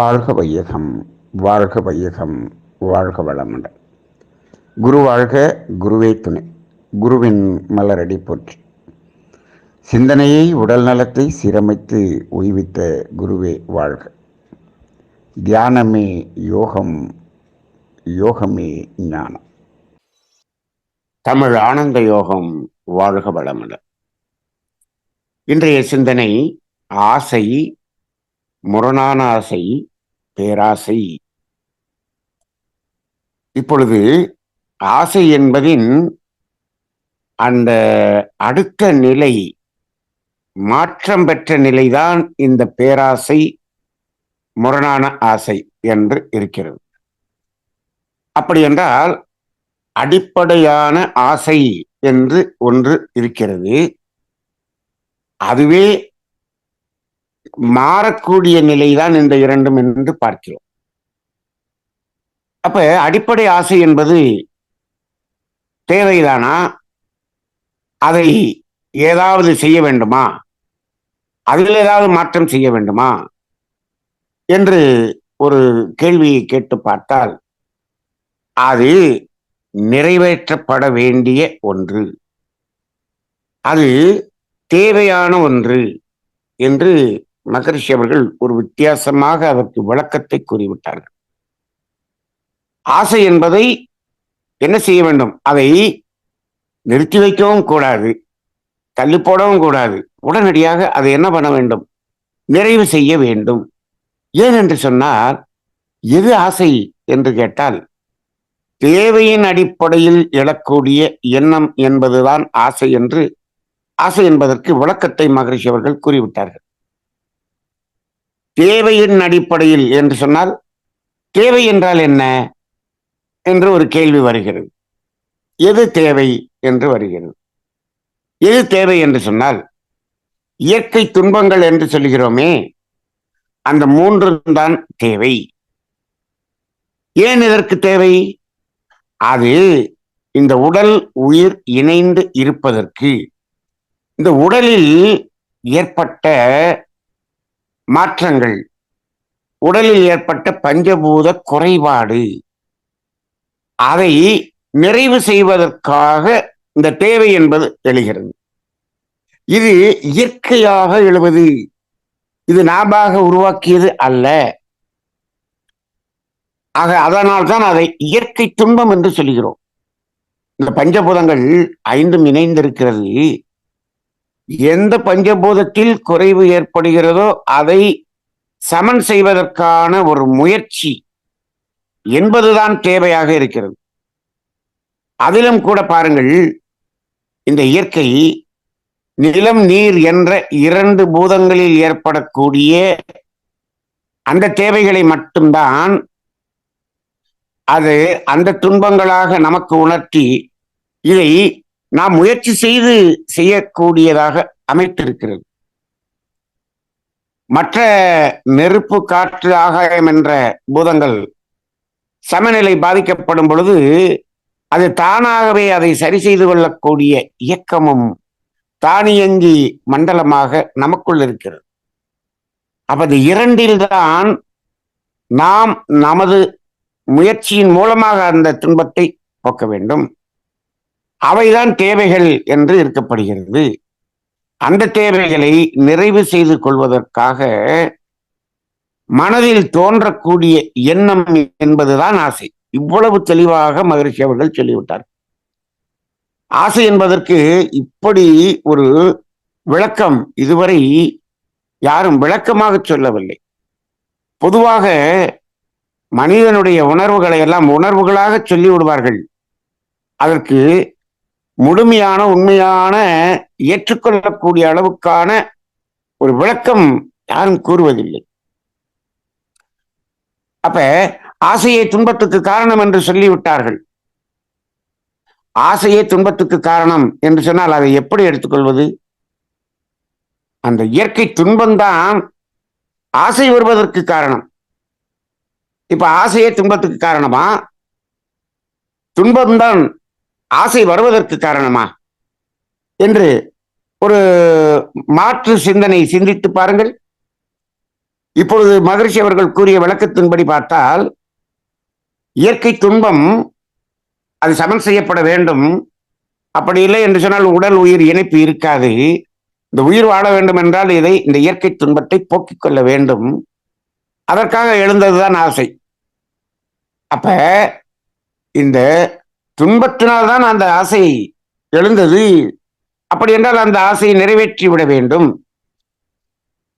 வாழ்க வையகம் வாழ்க வையகம் வாழ்க வளமுடன். குரு வாழ்க குருவே துணை. குருவின் மலரடி போற்றி. சிந்தனையை உடல் நலத்தை சீரமைத்து உய்வித்த குருவே வாழ்க. தியானமே யோகம் யோகமே ஞானம். தமிழ் ஆனந்த யோகம் வாழ்க வளமுடன். இன்றைய சிந்தனை ஆசை முரணான ஆசை பேராசை. இப்பொழுது ஆசை என்பதின் அந்த அடுத்த நிலை மாற்றம் பெற்ற நிலைதான் இந்த பேராசை முரணான ஆசை என்று இருக்கிறது. அப்படி என்றால் அடிப்படையான ஆசை என்று ஒன்று இருக்கிறது. அதுவே மாறக்கூடிய நிலைதான் இந்த இரண்டும் என்று பார்க்கிறோம். அப்ப அடிப்படை ஆசை என்பது தேவைதானா? அதை ஏதாவது செய்ய வேண்டுமா? அதில் ஏதாவது மாற்றம் செய்ய வேண்டுமா? என்று ஒரு கேள்வியை கேட்டு பார்த்தால் அது நிறைவேற்றப்பட வேண்டிய ஒன்று. அது தேவையான ஒன்று என்று மகரிஷி அவர்கள் ஒரு வித்தியாசமாக அதற்கு விளக்கத்தை கூறிவிட்டார்கள். ஆசை என்பதை என்ன செய்ய வேண்டும்? அதை நிறுத்தி வைக்கவும் கூடாது தள்ளி போடவும் கூடாது. உடனடியாக அதை என்ன பண்ண வேண்டும்? நிறைவு செய்ய வேண்டும். ஏன் என்று சொன்னால் எது ஆசை என்று கேட்டால் தேவையின் அடிப்படையில் எழக்கூடிய எண்ணம் என்பதுதான் ஆசை என்று ஆசை என்பதற்கு விளக்கத்தை மகரிஷி அவர்கள் கூறிவிட்டார்கள். தேவையின் அடிப்படையில் என்று சொன்னால் தேவை என்றால் என்ன என்று ஒரு கேள்வி வருகிறது. எது தேவை என்று வருகிறது? எது தேவை என்று சொன்னால் இயற்கை துன்பங்கள் என்று சொல்கிறோமே அந்த மூன்று தான் தேவை. ஏன் இதற்கு தேவை? அது இந்த உடல் உயிர் இணைந்து இருப்பதற்கு. இந்த உடலில் ஏற்பட்ட மாற்றங்கள். உடலில் ஏற்பட்ட பஞ்சபூத குறைபாடு. அதை நிறைவு செய்வதற்காக இந்த தேவை என்பது எழுகிறது. இது இயற்கையாக எழுவது. இது நாமாக உருவாக்கியது அல்ல. ஆக அதனால் தான் அதை இயற்கை துன்பம் என்று சொல்கிறோம். இந்த பஞ்சபூதங்கள் ஐந்தும் இணைந்திருக்கிறது. எந்த பஞ்சபூதத்தில் குறைவு ஏற்படுகிறதோ அதை சமன் செய்வதற்கான ஒரு முயற்சி என்பதுதான் தேவையாக இருக்கிறது. அதிலும் கூட பாருங்கள் இந்த இயற்கை நிலம் நீர் என்ற இரண்டு பூதங்களில் ஏற்படக்கூடிய அந்த தேவைகளை மட்டும்தான் அது அந்த துன்பங்களாக நமக்கு உணர்த்தி இதை நாம் முயற்சி செய்து செய்யக்கூடியதாக அமைத்திருக்கிறது. மற்ற நெருப்பு காற்று ஆகாயம் என்ற பூதங்கள் சமநிலை பாதிக்கப்படும் பொழுது அது தானாகவே அதை சரி செய்து கொள்ளக்கூடிய இயக்கமும் தானியங்கி மண்டலமாக நமக்குள் இருக்கிறது. அப்ப அது இரண்டில்தான் நாம் நமது முயற்சியின் மூலமாக அந்த துன்பத்தை போக்க வேண்டும். அவைதான் தேவைகள் என்று இருக்கப்படுகிறது. அந்த தேவைகளை நிறைவு செய்து கொள்வதற்காக மனதில் தோன்றக்கூடிய எண்ணம் என்பதுதான் ஆசை. இவ்வளவு தெளிவாக மகிழ்ச்சி அவர்கள் சொல்லிவிட்டார். ஆசை என்பதற்கு இப்படி ஒரு விளக்கம் இதுவரை யாரும் விளக்கமாக சொல்லவில்லை. பொதுவாக மனிதனுடைய உணர்வுகளை எல்லாம் உணர்வுகளாக சொல்லி விடுவார்கள் அதற்கு முழுமையான உண்மையான ஏற்றுக்கொள்ளக்கூடிய அளவுக்கான ஒரு விளக்கம் யாரும் கூறுவதில்லை. அப்ப ஆசையை துன்பத்துக்கு காரணம் என்று சொல்லிவிட்டார்கள். ஆசையே துன்பத்துக்கு காரணம் என்று சொன்னால் அதை எப்படி எடுத்துக்கொள்வது? அந்த இயற்கை துன்பம்தான் ஆசை வருவதற்கு காரணம். இப்ப ஆசையே துன்பத்துக்கு காரணமா? துன்பம்தான் ஆசை வருவதற்கு காரணமா? என்று ஒரு மாற்று சிந்தனை சிந்தித்து பாருங்கள். இப்பொழுது மகரிஷி அவர்கள் கூறிய விளக்கத்தின்படி பார்த்தால் இயற்கை துன்பம் அது சமன் செய்யப்பட வேண்டும். அப்படி இல்லை என்று சொன்னால் உடல் உயிர் இணைப்பு இருக்காது. இந்த உயிர் வாழ வேண்டும் என்றால் இதை இந்த இயற்கை துன்பத்தை போக்கிக் கொள்ள வேண்டும். அதற்காக எழுந்ததுதான் ஆசை. அப்ப இந்த துன்பத்தினால்தான் அந்த ஆசை எழுந்தது. அப்படி என்றால் அந்த ஆசையை நிறைவேற்றி விட வேண்டும்.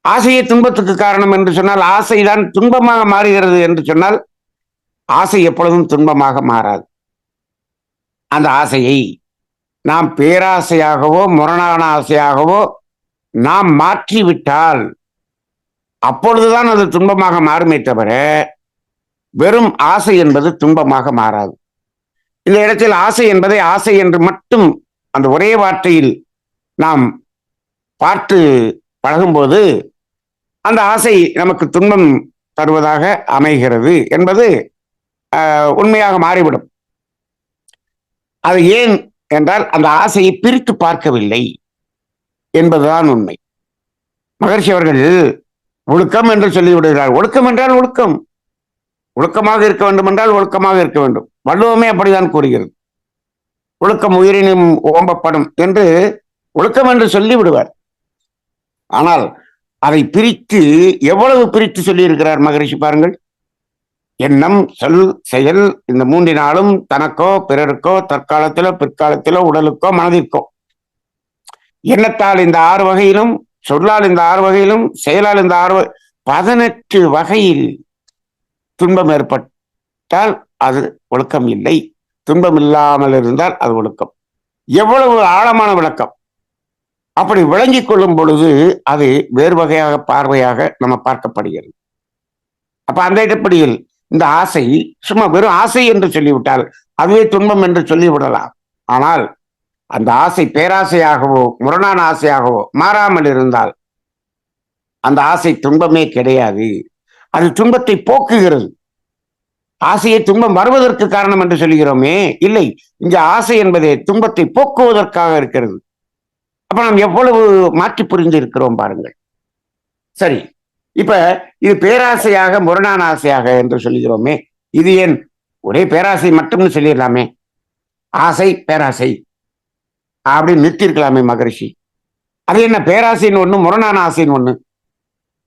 ஆசையே துன்பத்துக்கு காரணம் என்று சொன்னால் ஆசைதான் துன்பமாக மாறுகிறது என்று சொன்னால் ஆசை எப்பொழுதும் துன்பமாக மாறாது. அந்த ஆசையை நாம் பேராசையாகவோ முரணான ஆசையாகவோ நாம் மாற்றிவிட்டால் அப்பொழுதுதான் அது துன்பமாக மாறுமே தவிர வெறும் ஆசை என்பது துன்பமாக மாறாது. இந்த இடத்தில் ஆசை என்பதை ஆசை என்று மட்டும் அந்த ஒரே வார்த்தையில் நாம் பார்த்து பழகும்போது அந்த ஆசை நமக்கு துன்பம் தருவதாக அமைகிறது என்பது உண்மையாக மாறிவிடும். அது ஏன் என்றால் அந்த ஆசையை பிரித்து பார்க்கவில்லை என்பதுதான் உண்மை. மகர்ஷி அவர்கள் ஒழுக்கம் என்று சொல்லிவிடுகிறார். ஒழுக்கம் என்றால் ஒழுக்கம். ஒழுக்கமாக இருக்க வேண்டும் என்றால் ஒழுக்கமாக இருக்க வேண்டும். வள்ளுவமே அப்படிதான் கூறுகிறது. ஒழுக்கம் உயிரினும் ஓம்பப்படும் என்று ஒழுக்கம் என்று சொல்லி விடுவார் ஆனால் அதை பிரித்து எவ்வளவு பிரித்து சொல்லியிருக்கிறார் மகரிஷி பாருங்கள். எண்ணம் சொல் செயல் இந்த மூன்றினாலும் தனக்கோ பிறருக்கோ தற்காலத்திலோ பிற்காலத்திலோ உடலுக்கோ மனதிற்கோ. எண்ணத்தால் இந்த ஆறு வகையிலும் சொல்லால் இந்த ஆறு வகையிலும் செயலால் இந்த ஆறு பதினெட்டு வகையில் துன்பம் ஏற்பட்டால் அது ஒழுக்கம் இல்லை. துன்பம் இல்லாமல் இருந்தால் அது ஒழுக்கம். எவ்வளவு ஆழமான விளக்கம். அப்படி விளங்கிக் கொள்ளும் பொழுது அது வேறு வகையாக பார்வையாக நம்ம பார்க்கப்படுகிறது. அப்ப அந்த இடப்படியில் இந்த ஆசை சும்மா வெறும் ஆசை என்று சொல்லிவிட்டால் அதுவே துன்பம் என்று சொல்லிவிடலாம். ஆனால் அந்த ஆசை பேராசையாகவோ முரணான ஆசையாகவோ மாறாமல் இருந்தால் அந்த ஆசை துன்பமே கிடையாது. அது துன்பத்தை போக்குகிறது. ஆசையை துன்பம் வருவதற்கு காரணம் என்று சொல்கிறோமே இல்லை இந்த ஆசை என்பதே துன்பத்தை போக்குவதற்காக இருக்கிறது. அப்ப நாம் எவ்வளவு மாற்றி புரிந்து இருக்கிறோம் பாருங்கள். சரி இப்ப இது பேராசையாக முரணான ஆசையாக என்று சொல்லுகிறோமே. இது ஏன்? ஒரே பேராசை மட்டும்னு சொல்லிடலாமே. ஆசை பேராசை. அப்படி நிறுத்திருக்கலாமே மகரிஷி. அது என்ன பேராசைன்னு ஒண்ணு முரணான ஆசைன்னு ஒண்ணு.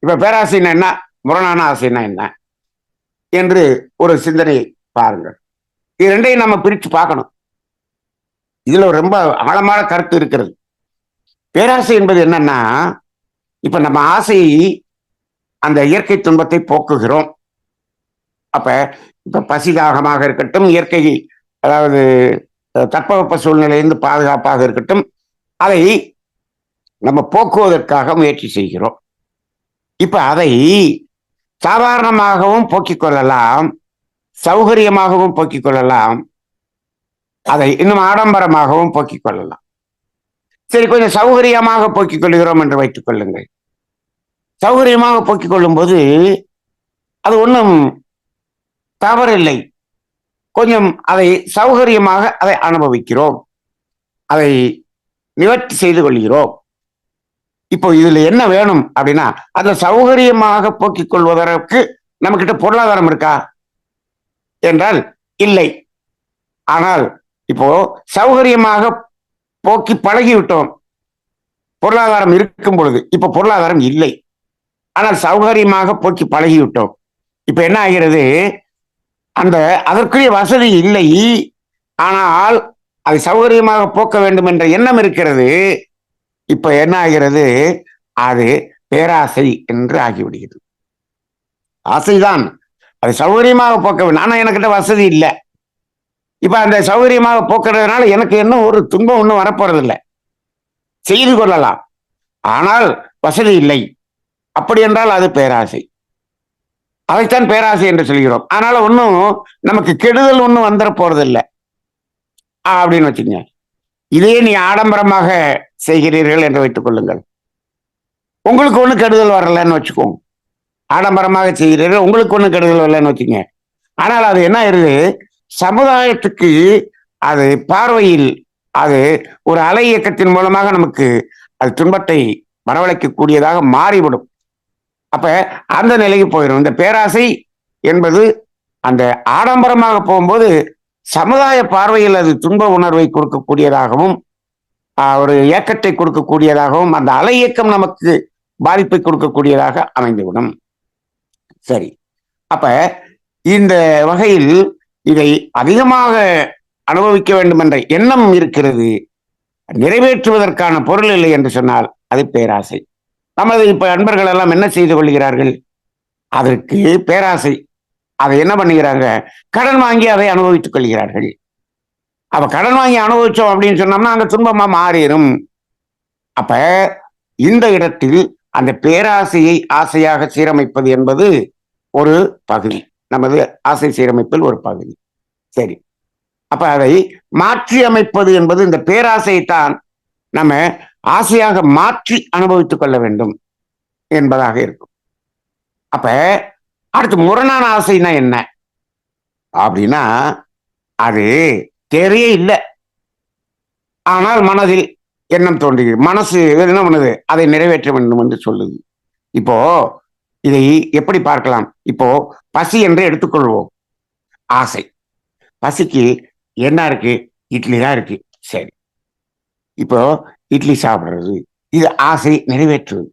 இப்ப பேராசைன்னா என்ன முரணான ஆசைன்னா என்ன? என்று ஒரு சிந்தனை பாருங்கள். இது ரெண்டையும் நம்ம பிரித்து பார்க்கணும். இதுல ரொம்ப ஆழமான கருத்து இருக்கிறது. பேராசை என்பது என்னன்னா இப்ப நம்ம ஆசை அந்த இயற்கை துன்பத்தை போக்குகிறோம். அப்ப இப்ப பசிதாகமாக இருக்கட்டும் இயற்கை அதாவது தட்பவெப்ப சூழ்நிலையிலிருந்து பாதுகாப்பாக இருக்கட்டும் அதை நம்ம போக்குவதற்காக முயற்சி செய்கிறோம். இப்ப அதை சாதாரணமாகவும் போக்கிக் கொள்ளலாம் சௌகரியமாகவும் போக்கிக் கொள்ளலாம் அதை இன்னும் ஆடம்பரமாகவும் போக்கிக் கொள்ளலாம். சரி கொஞ்சம் சௌகரியமாக போக்கிக் கொள்கிறோம் என்று வைத்துக் கொள்ளுங்கள். சௌகரியமாக போக்கிக் கொள்ளும்போது அது ஒன்றும் தவறில்லை. கொஞ்சம் அதை சௌகரியமாக அதை அனுபவிக்கிறோம். அதை நிவர்த்தி செய்து கொள்கிறோம். இப்போ இதுல என்ன வேணும் அப்படின்னா அதை சௌகரியமாக போக்கிக் கொள்வதற்கு நம்மகிட்ட பொருளாதாரம் இருக்கா? என்றால் இல்லை. ஆனால் இப்போ சௌகரியமாக போக்கி பழகிவிட்டோம். பொருளாதாரம் இருக்கும் பொழுது இப்ப பொருளாதாரம் இல்லை. ஆனால் சௌகரியமாக போக்கி பழகிவிட்டோம். இப்ப என்ன ஆகிறது? அந்த அதற்குரிய வசதி இல்லை. ஆனால் அதை சௌகரியமாக போக்க வேண்டும் என்ற எண்ணம் இருக்கிறது. இப்ப என்ன ஆகிறது அது பேராசை என்று ஆகிவிடுகிறது. ஆசைதான். அது சௌகரியமாக போக்க நானும் எனக்கிட்ட வசதி இல்லை. இப்ப அந்த சௌகரியமாக போக்குறதுனால எனக்கு இன்னும் ஒரு துன்பம் ஒன்றும் வரப்போறதில்லை. செய்து கொள்ளலாம். ஆனால் வசதி இல்லை. அப்படி என்றால் அது பேராசை. அதைத்தான் பேராசை என்று சொல்கிறோம். அதனால ஒன்றும் நமக்கு கெடுதல் ஒன்றும் வந்துட போறதில்லை. அப்படின்னு வச்சுங்க இதே நீ ஆடம்பரமாக செய்கிறீர்கள் என்று வைத்துக் கொள்ளுங்கள். உங்களுக்கு ஒன்றும் கெடுதல் வரலன்னு வச்சுக்கோங்க. ஆடம்பரமாக செய்கிறீர்கள் உங்களுக்கு ஒன்றும் கெடுதல் வரலன்னு வச்சுங்க ஆனால் அது என்ன ஆயிருது? சமுதாயத்துக்கு அது பார்வையில் அது ஒரு அலை இயக்கத்தின் மூலமாக நமக்கு அது துன்பத்தை வரவழைக்கக்கூடியதாக மாறிவிடும். அப்ப அந்த நிலைக்கு போயிடும் இந்த பேராசை என்பது அந்த ஆடம்பரமாக போகும்போது சமுதாய பார்வையில் அது துன்ப உணர்வை கொடுக்கக்கூடியதாகவும் ஒரு ஏக்கத்தை கொடுக்கக்கூடியதாகவும் அந்த அலை இயக்கம் நமக்கு பாதிப்பை கொடுக்கக்கூடியதாக அமைந்துவிடும். சரி. அப்ப இந்த வகையில் இதை அதிகமாக அனுபவிக்க வேண்டும் என்ற எண்ணம் இருக்கிறது நிறைவேற்றுவதற்கான பொருள் இல்லை என்று சொன்னால் அது பேராசை. நமது இப்ப நண்பர்கள் எல்லாம் என்ன செய்து கொள்கிறார்கள்? அதற்கு பேராசை. அதை என்ன பண்ணுகிறாங்க? கடன் வாங்கி அதை அனுபவித்துக் கொள்கிறார்கள். அப்ப கடன் வாங்கி அனுபவிச்சோம் அப்படின்னு சொன்னோம்னா அந்த துன்பமா மாறிடும் அப்ப இந்த இடத்தில் அந்த பேராசையை ஆசையாக சீரமைப்பது என்பது ஒரு பகுதி. நமது ஆசை சீரமைப்பில் ஒரு பகுதி. சரி. அப்ப அதை மாற்றி அமைப்பது என்பது இந்த பேராசையை தான் நம்ம ஆசையாக மாற்றி அனுபவித்துக் கொள்ள வேண்டும் என்பதாக இருக்கும். அப்ப அடுத்து முரணான ஆசைனா என்ன? அப்படின்னா அது தேவையே இல்லை. ஆனால் மனதில் எண்ணம் தோன்றுகிறது. மனசு என்ன பண்ணுது? அதை நிறைவேற்ற வேண்டும் என்று சொல்லுது. இப்போ இதை எப்படி பார்க்கலாம்? இப்போ பசி என்று எடுத்துக்கொள்வோம். ஆசை. பசிக்கு என்ன இருக்கு இட்லி தான் இருக்கு. சரி. இப்போ இட்லி சாப்பிடுறது. இது ஆசை நிறைவேற்றுவது.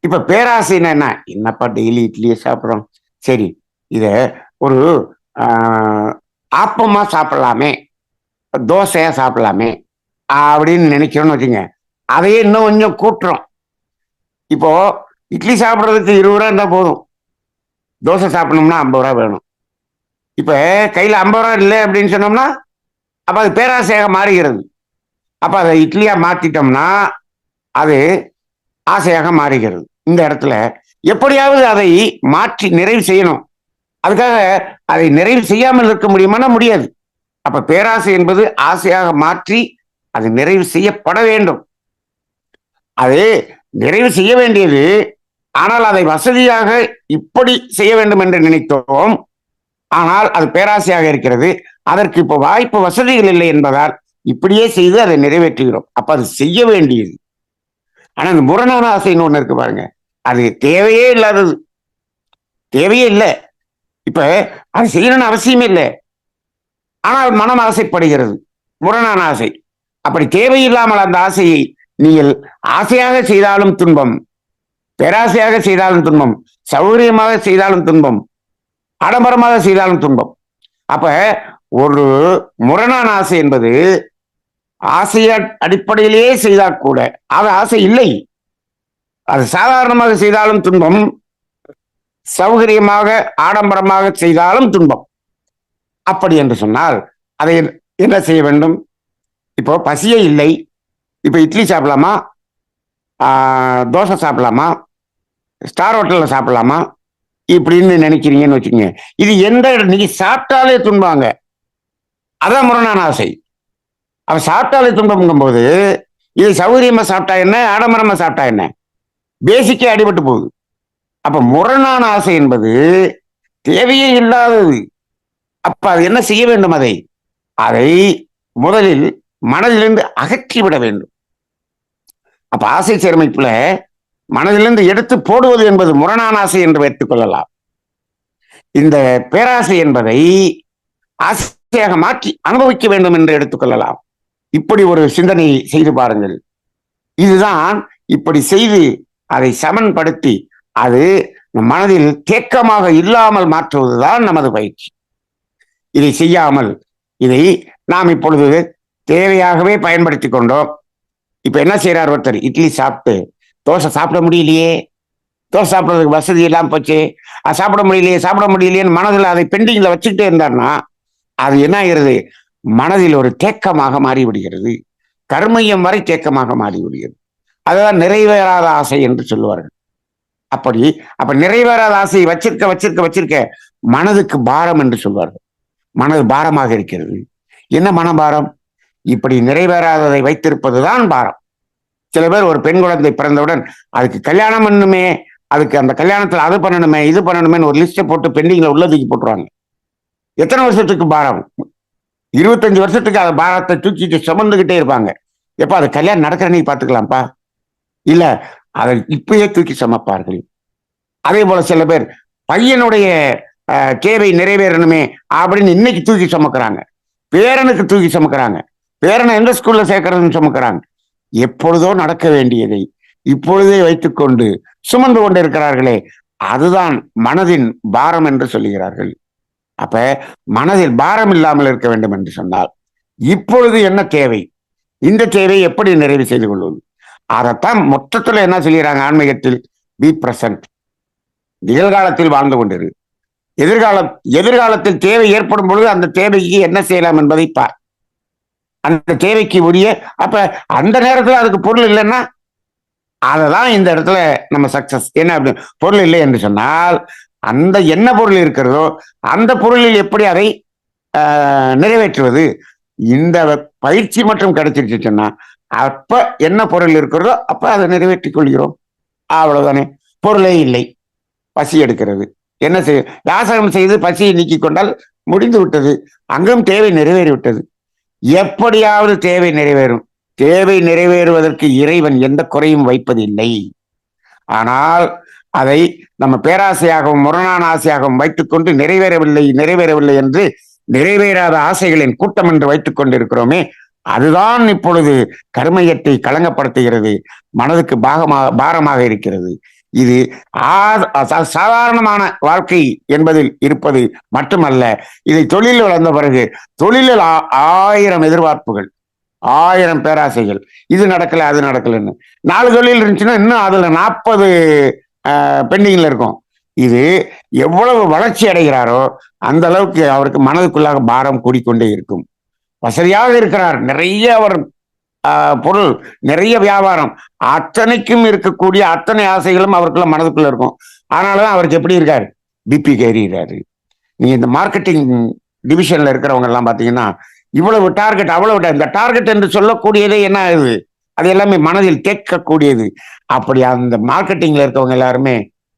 இப்ப பேராசைன்னா என்ன? என்னப்பா டெய்லி இட்லியை சாப்பிட்றோம்? சரி. இத ஒரு ஆப்பமா சாப்பிடலாமே. தோசையா சாப்பிடலாமே அப்படின்னு நினைக்கிறோம்னு வச்சுங்க. அதையே இன்னும் கொஞ்சம் கூட்டுறோம். இப்போ இட்லி சாப்பிட்றதுக்கு இருபது ரூபா இருந்தால் போதும். தோசை சாப்பிடணும்னா ஐம்பது ரூபா வேணும். இப்போ கையில் ஐம்பது ரூபா இல்லை அப்படின்னு சொன்னோம்னா அப்போ அது பேராசையாக மாறுகிறது. அப்போ அதை இட்லியாக மாற்றிட்டோம்னா அது ஆசையாக மாறுகிறது. இந்த இடத்துல எப்படியாவது அதை மாற்றி நிறைவு செய்யணும். அதுக்காக அதை நிறைவு செய்யாமல் இருக்க முடியுமானா முடியாது. அப்ப பேராசை என்பது ஆசையாக மாற்றி அது நிறைவு செய்யப்பட வேண்டும். அது நிறைவு செய்ய வேண்டியது. ஆனால் அதை வசதியாக இப்படி செய்ய வேண்டும் என்று நினைத்தோம். ஆனால் அது பேராசையாக இருக்கிறது. அதற்கு இப்போ வாய்ப்பு வசதிகள் இல்லை என்பதால் இப்படியே செய்து அதை நிறைவேற்றுகிறோம். அப்ப அது செய்ய வேண்டியது. ஆனா இந்த முரணான ஆசைன்னு ஒண்ணு இருக்கு பாருங்க. அது தேவையே இல்லாதது. தேவையே இல்லை. இப்ப அது செய்யணும்னு அவசியமே இல்லை. ஆனால் மனம் ஆசைப்படுகிறது. முரணான ஆசை. அப்படி தேவையில்லாமல் அந்த ஆசையை நீங்கள் ஆசையாக செய்தாலும் துன்பம். பேராசையாக செய்தாலும் துன்பம். சௌகரியமாக செய்தாலும் துன்பம். ஆடம்பரமாக செய்தாலும் துன்பம். அப்ப ஒரு முரணான ஆசை என்பது ஆசைய அடிப்படையிலேயே செய்தால் கூட அது ஆசை இல்லை. அது சாதாரணமாக செய்தாலும் துன்பம். சௌகரியமாக ஆடம்பரமாக செய்தாலும் துன்பம். அப்படி என்று சொன்னால் அதை என்ன செய்ய வேண்டும்? இப்போ பசியே இல்லை. இப்போ இட்லி சாப்பிடலாமா? தோசை சாப்பிடலாமா? ஸ்டார் ஹோட்டலில் சாப்பிடலாமா? இப்படின்னு நினைக்கிறீங்கன்னு வச்சுக்கோங்க. இது எந்த இடம் நீங்க சாப்பிட்டாலே துன்பாங்க. அதான் முரணான ஆசை. அவ சாப்பிட்டாலே துன்பம்ங்கும் போது இது சௌகரியமா சாப்பிட்டா என்ன? ஆடம்பரமா சாப்பிட்டா என்ன? பேசிக்கே அடிபட்டு போகுது. அப்ப முரணான ஆசை என்பது தேவையே இல்லாதது. அப்ப அது என்ன செய்ய வேண்டும் அதை? அதை முதலில் மனதிலிருந்து அகற்றி விட வேண்டும். அப்ப ஆசை சேர்மைப்புல மனதிலிருந்து எடுத்து போடுவது என்பது முரணான ஆசை என்று வைத்துக் கொள்ளலாம். இந்த பேராசை என்பதை ஆசையாக மாற்றி அனுபவிக்க வேண்டும் என்று எடுத்துக்கொள்ளலாம் இப்படி ஒரு சிந்தனை செய்து பாருங்கள். இதுதான் இப்படி செய்து அதை சமன்படுத்தி அது மனதில் தேக்கமாக இல்லாமல் மாற்றுவதுதான் நமது பயிற்சி. இதை செய்யாமல் இதை நாம் இப்பொழுது தேவையாகவே பயன்படுத்தி கொண்டோம். இப்போ என்ன செய்கிறார் ஒருத்தர்? இட்லி சாப்பிட்டு தோசை சாப்பிட முடியலையே. தோசை சாப்பிட்றதுக்கு வசதி இல்லாமல் போச்சு. அது சாப்பிட முடியலையே சாப்பிட முடியலையேன்னு மனதில் அதை பெண்டிங்கில் வச்சுக்கிட்டே இருந்தார்னா அது என்ன ஆகிறது மனதில் ஒரு தேக்கமாக மாறிவிடுகிறது. கர்மையம் வரை தேக்கமாக மாறிவிடுகிறது. அதுதான் நிறைவேறாத ஆசை என்று சொல்லுவார்கள். அப்படி அப்ப நிறைவேறாத ஆசையை வச்சிருக்க வச்சிருக்க வச்சிருக்க மனதுக்கு பாரம் என்று சொல்வார்கள். மனது பாரமாக இருக்கிறது. என்ன மனபாரம்? இப்படி நிறைவேறாததை வைத்திருப்பதுதான் பாரம். சில பேர் ஒரு பெண் குழந்தை பிறந்தவுடன் அதுக்கு கல்யாணம் பண்ணணுமே அதுக்கு அந்த கல்யாணத்துல அது பண்ணணுமே இது பண்ணணுமேன்னு ஒரு லிஸ்ட்டை போட்டு பெண்டிங்ல உள்ளதுக்கு போட்டுருவாங்க. எத்தனை வருஷத்துக்கு பாரம்? இருபத்தஞ்சு வருஷத்துக்கு அந்த பாரத்தை தூக்கிட்டு சுமந்துகிட்டே இருப்பாங்க. எப்ப அது கல்யாணம் நடக்கிற நீ பாத்துக்கலாம்ப்பா இல்ல அதை இப்பயே தூக்கி சமைப்பார்கள். அதே போல சில பேர் பையனுடைய தேவை நிறைவேறணுமே அப்படின்னு இன்னைக்கு தூக்கி சுமக்கிறாங்க. பேரனுக்கு தூக்கி சுமக்கிறாங்க. பேரனை எந்த ஸ்கூல்ல சேர்க்கறதுன்னு சுமக்கிறாங்க. எப்பொழுதோ நடக்க வேண்டியதை இப்பொழுதே வைத்துக்கொண்டு சுமந்து கொண்டு இருக்கிறார்களே அதுதான் மனதின் பாரம் என்று சொல்லுகிறார்கள். அப்ப மனதில் பாரம் இல்லாமல் இருக்க வேண்டும் என்று சொன்னால் இப்பொழுது என்ன தேவை? இந்த தேவையை எப்படி நிறைவு செய்து கொள்வது? அதைத்தான் மொத்தத்துல என்ன சொல்கிறாங்க ஆன்மீகத்தில்? பி பிரசன்ட் நிகழ்காலத்தில் வாழ்ந்து கொண்டிரு. எதிர்காலம் எதிர்காலத்தில் தேவை ஏற்படும் பொழுது அந்த தேவைக்கு என்ன செய்யலாம் என்பதை பார். அந்த தேவைக்கு உரிய அப்ப அந்த நேரத்துல அதுக்கு பொருள் இல்லைன்னா அததான் இந்த இடத்துல நம்ம சக்சஸ் என்ன அப்படி? பொருள் இல்லை என்று சொன்னால் அந்த என்ன பொருள் இருக்கிறதோ அந்த பொருளில் எப்படி அதை நிறைவேற்றுவது? இந்த பயிற்சி மட்டும் கிடைச்சிருச்சு சொன்னா அப்ப என்ன பொருள் இருக்கிறதோ அப்ப அதை நிறைவேற்றிக் கொள்கிறோம். அவ்வளவுதானே. பொருளே இல்லை. பசி எடுக்கிறது. என்ன செய்ய யாசகம் செய்து பசியை நீக்கிக் கொண்டால் முடிந்து விட்டது. அங்கும் தேவை நிறைவேறிவிட்டது எப்படியாவது தேவை நிறைவேறும். தேவை நிறைவேறுவதற்கு இறைவன் எந்த குறையும் வைப்பதில்லை ஆனால் அதை நம்ம பேராசையாகவும் முரணான ஆசையாகவும் வைத்துக்கொண்டு நிறைவேறவில்லை நிறைவேறவில்லை என்று நிறைவேறாத ஆசைகளின் கூட்டம் என்று வைத்துக் கொண்டிருக்கிறோமே அதுதான் இப்பொழுது கருமையத்தை களங்கப்படுத்துகிறது மனதுக்கு பாகமாக பாரமாக இருக்கிறது. இது ஆ- சா- சாதாரணமான வாழ்க்கை என்பதில் இருப்பது மட்டுமல்ல இதை தொழில் வளர்ந்த பிறகு தொழிலில் ஆ- ஆயிரம் எதிர்பார்ப்புகள் ஆயிரம் பேராசைகள். இது நடக்கல அது நடக்கலன்னு. நாலு தொழில் இருந்துச்சுன்னா இன்னும் அதுல நாற்பது பெண்டிங்ல இருக்கும். இது எவ்வளவு வளர்ச்சி அடைகிறாரோ அந்த அளவுக்கு அவருக்கு மனதுக்குள்ளாக பாரம் கூடிக்கொண்டே இருக்கும். வசதியாக இருக்கிறார். நிறைய அவர் பொருள் நிறைய வியாபாரம். அத்தனைக்கும் இருக்கக்கூடிய அத்தனை ஆசைகளும் அவருக்குள்ள மனதுக்குள்ள இருக்கும். ஆனாலும் அவருக்கு எப்படி இருக்காரு? பிபி கேறிடுறாரு நீங்க இந்த மார்க்கெட்டிங் டிவிஷன்ல இருக்கிறவங்க எல்லாம் பாத்தீங்கன்னா இவ்வளவு டார்கெட் அவ்வளவு இந்த டார்கெட் என்று சொல்லக்கூடியதே என்ன ஆகுது? அது எல்லாமே மனதில் கேட்கக்கூடியது. அப்படி அந்த மார்க்கெட்டிங்ல இருக்கவங்க எல்லாருமே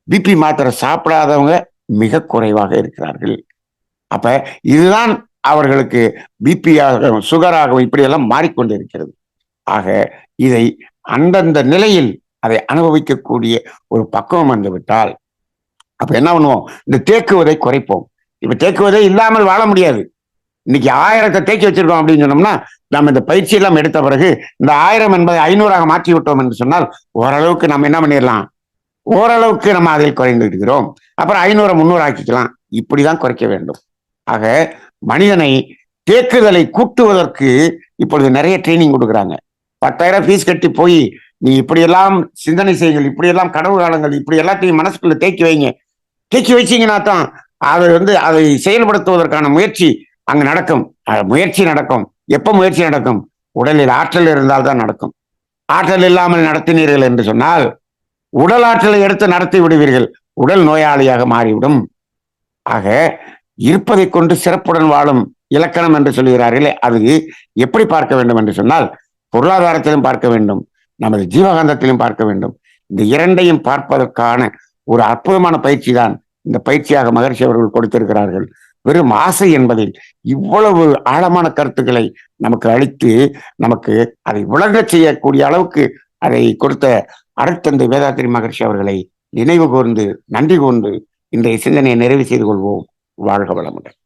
பிபி மாத்திரை சாப்பிடாதவங்க மிக குறைவாக இருக்கிறார்கள். அப்ப இதுதான் அவர்களுக்கு பிபியாக சுகராகவும் இப்படியெல்லாம் மாறிக்கொண்டு இருக்கிறது ஆக இதை அந்தந்த நிலையில் அதை அனுபவிக்கக்கூடிய ஒரு பக்குவம் வந்து விட்டால் அப்ப என்ன பண்ணுவோம்? இந்த தேக்குவதை குறைப்போம். இப்ப தேக்குவதை இல்லாமல் வாழ முடியாது. இன்னைக்கு ஆயிரத்தை தேக்கி வச்சிருக்கோம் அப்படின்னு சொன்னோம்னா நம்ம இந்த பயிற்சி எல்லாம் எடுத்த பிறகு இந்த ஆயிரம் என்பதை ஐநூறாக மாற்றி விட்டோம் என்று சொன்னால் ஓரளவுக்கு நம்ம என்ன பண்ணிடலாம்? ஓரளவுக்கு நம்ம அதில் குறைந்து விடுகிறோம். அப்புறம் ஐநூறு முந்நூறு ஆக்கிக்கலாம். இப்படிதான் குறைக்க வேண்டும். ஆக மனிதனை தேக்குதலை கூட்டுவதற்கு இப்பொழுது நிறைய ட்ரைனிங் கொடுக்குறாங்க. பத்தாயிரம் ஃபீஸ் கட்டி போய் நீ இப்படியெல்லாம் சிந்தனை செய்யுங்கள் இப்படியெல்லாம் கனவு காலங்கள் இப்படி எல்லாத்தையும் மனசுக்குள்ள தேக்கி வைங்க. தேக்கி வச்சிங்கன்னா தான் அதை வந்து அதை செயல்படுத்துவதற்கான முயற்சி அங்கு நடக்கும். முயற்சி நடக்கும். எப்போ முயற்சி நடக்கும்? உடலில் ஆற்றல் இருந்தால் தான் நடக்கும். ஆற்றல் இல்லாமல் நடத்தினீர்கள் என்று சொன்னால் உடல் ஆற்றலை எடுத்து நடத்தி விடுவீர்கள். உடல் நோயாளியாக மாறிவிடும். ஆக இருப்பதை கொண்டு சிறப்புடன் வாழும் இலக்கணம் என்று சொல்கிறார்களே அது எப்படி பார்க்க வேண்டும் என்று சொன்னால் பொருளாதாரத்திலும் பார்க்க வேண்டும் நமது ஜீவகாந்தத்திலும் பார்க்க வேண்டும். இந்த இரண்டையும் பார்ப்பதற்கான ஒரு அற்புதமான பயிற்சி தான் இந்த பயிற்சியாக மகர்ஷி அவர்கள் கொடுத்திருக்கிறார்கள். வெறும் ஆசை என்பதில் இவ்வளவு ஆழமான கருத்துக்களை நமக்கு அளித்து நமக்கு அதை விளங்கச் செய்யக்கூடிய அளவுக்கு அதை கொடுத்த அருட்தந்தை வேதாத்திரி மகர்ஷி அவர்களை நினைவு கூர்ந்து நன்றி கூர்ந்து இன்றைய சிந்தனையை நிறைவு செய்து கொள்வோம். வாழ்க வளமுடன்.